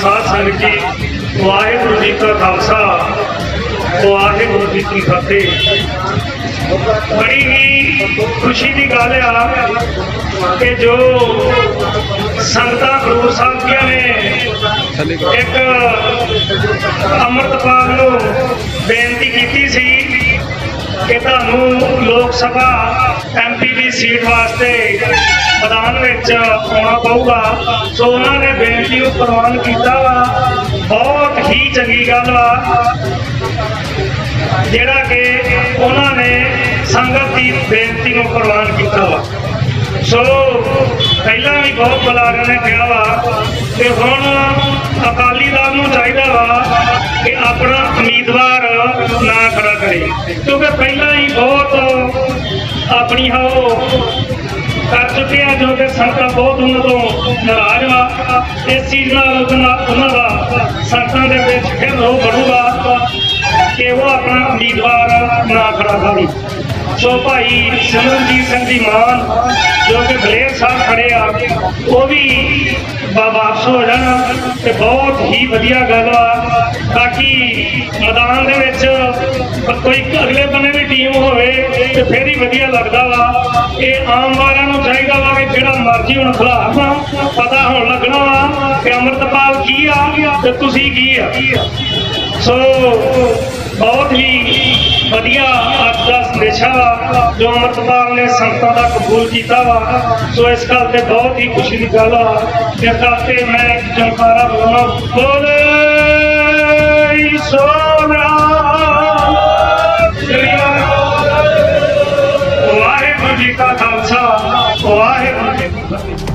ਸਾਧ ਸੰਗਤ ਜੀ ਵਾਹਿਗੁਰੂ ਜੀ ਕਾ ਖਾਲਸਾ, ਵਾਹਿਗੁਰੂ ਜੀ ਕੀ ਫਤਿਹ। ਬੜੀ ਹੀ ਖੁਸ਼ੀ ਦੀ ਗੱਲ ਆ ਕਿ ਜੋ ਸੰਗਤਾਂ ਗੁਰੂ ਸਾਹਿਬ ਜੀਆਂ ਨੇ ਇੱਕ ਅੰਮ੍ਰਿਤਪਾਲ ਨੂੰ ਬੇਨਤੀ ਕੀਤੀ ਸੀ ਕਿ ਤੁਹਾਨੂੰ ਲੋਕ ਸਭਾ ਐਮਪੀ ਦੀ ਸੀਟ ਵਾਸਤੇ ਮੈਦਾਨ ਵਿੱਚ ਆਉਣਾ ਪਊਗਾ। ਸੋ ਉਹਨਾਂ ਨੇ ਬੇਨਤੀ ਨੂੰ ਪ੍ਰਵਾਨ ਕੀਤਾ ਵਾ। ਬਹੁਤ ਹੀ ਚੰਗੀ ਗੱਲ ਵਾ। ਜਿਹੜਾ ਕਿ ਉਹਨਾਂ ਨੇ ਸੰਗਤ ਦੀ ਬੇਨਤੀ ਨੂੰ ਪ੍ਰਵਾਨ ਕੀਤਾ ਵਾ। ਸੋ ਪਹਿਲਾਂ ਵੀ ਬਹੁਤ ਬੁਲਾਰਿਆਂ ਨੇ ਕਿਹਾ ਵਾ ਕਿ ਹੁਣ ਅਕਾਲੀ ਦਲ ਨੂੰ ਚਾਹੀਦਾ ਵਾ ਕਿ ਆਪਣਾ ਉਮੀਦਵਾਰ ਨਾ ਖੜਾ ਕਰੇ। ਕਿਉਂਕਿ ਪਹਿਲਾਂ ਹੀ ਬਹੁਤ ਆਪਣੀ ਹੋ ਕਰ ਚੁੱਕੇ ਆ, ਜੋ ਕਿ ਸੰਗਤਾਂ ਬਹੁਤ ਉਹਨਾਂ ਤੋਂ ਨਾਰਾਜ਼ ਵਾ। ਇਸ ਚੀਜ਼ ਨਾਲ ਉਹਨਾਂ ਦਾ ਸੰਗਤਾਂ ਦੇ ਵਿੱਚ ਫਿਰ ਉਹ ਬਣੂਗਾ ਕਿ ਉਹ ਆਪਣਾ ਉਮੀਦਵਾਰ ਨਾ ਖੜਾ ਕਰੇ ਸੋ ਭਾਈ ਸਿਮਰਨਜੀਤ ਸਿੰਘ ਦੀ ਮਾਨ ਜੋ ਕਿ ਬਲੇਰ ਸਾਹਿਬ ਖੜੇ ਆ, ਉਹ ਵੀ ਵਾਪਸ ਹੋ ਜਾਣ ਤੇ ਬਹੁਤ ਹੀ ਵਧੀਆ ਗੱਲ ਆ। ਤਾਂ ਕਿ ਮੈਦਾਨ ਦੇ ਵਿੱਚ ਕੋਈ ਅਗਲੇ ਬੰਨੇ ਦੀ ਟੀਮ ਹੋਵੇ ਤੇ ਫੇਰ ਹੀ ਵਧੀਆ ਲੱਗਦਾ ਵਾ। ਇਹ ਆਮ ਵਾਲਿਆਂ ਨੂੰ ਚਾਹੀਦਾ ਵਾ ਕਿ ਜਿਹੜਾ ਮਰਜ਼ੀ ਹੁਣ ਖਿਲਾਫ ਪਤਾ ਹੋਣ ਲੱਗਣਾ ਵਾ ਕਿ ਅੰਮ੍ਰਿਤਪਾਲ ਕੀ ਆ ਤੇ ਤੁਸੀਂ ਕੀ ਆ। ਸੋ, ਬਹੁਤ ਹੀ ਵਧੀਆ ਅੱਜ ਦਾ ਸੰਦੇਸ਼ਾ ਵਾ ਜੋ ਅੰਮ੍ਰਿਤਪਾਲ ਨੇ ਸੰਗਤਾਂ ਦਾ ਕਬੂਲ ਕੀਤਾ ਵਾ, ਸੋ ਇਸ ਗੱਲ ਤੇ ਬਹੁਤ ਹੀ ਖੁਸ਼ੀ ਦੀ ਗੱਲ ਆ ਇਸ ਕਰਕੇ ਮੈਂ ਇੱਕ ਜਨਕਾਰਾ ਬੋਲਣਾ ਬੋਲੇ ਸੋਨਾ ਵਾਹਿਗੁਰੂ ਜੀ ਕਾ ਖਾਲਸਾ। ਵਾਹਿਗੁਰੂ ਜੀ ਕੀ ਫਤਿਹ।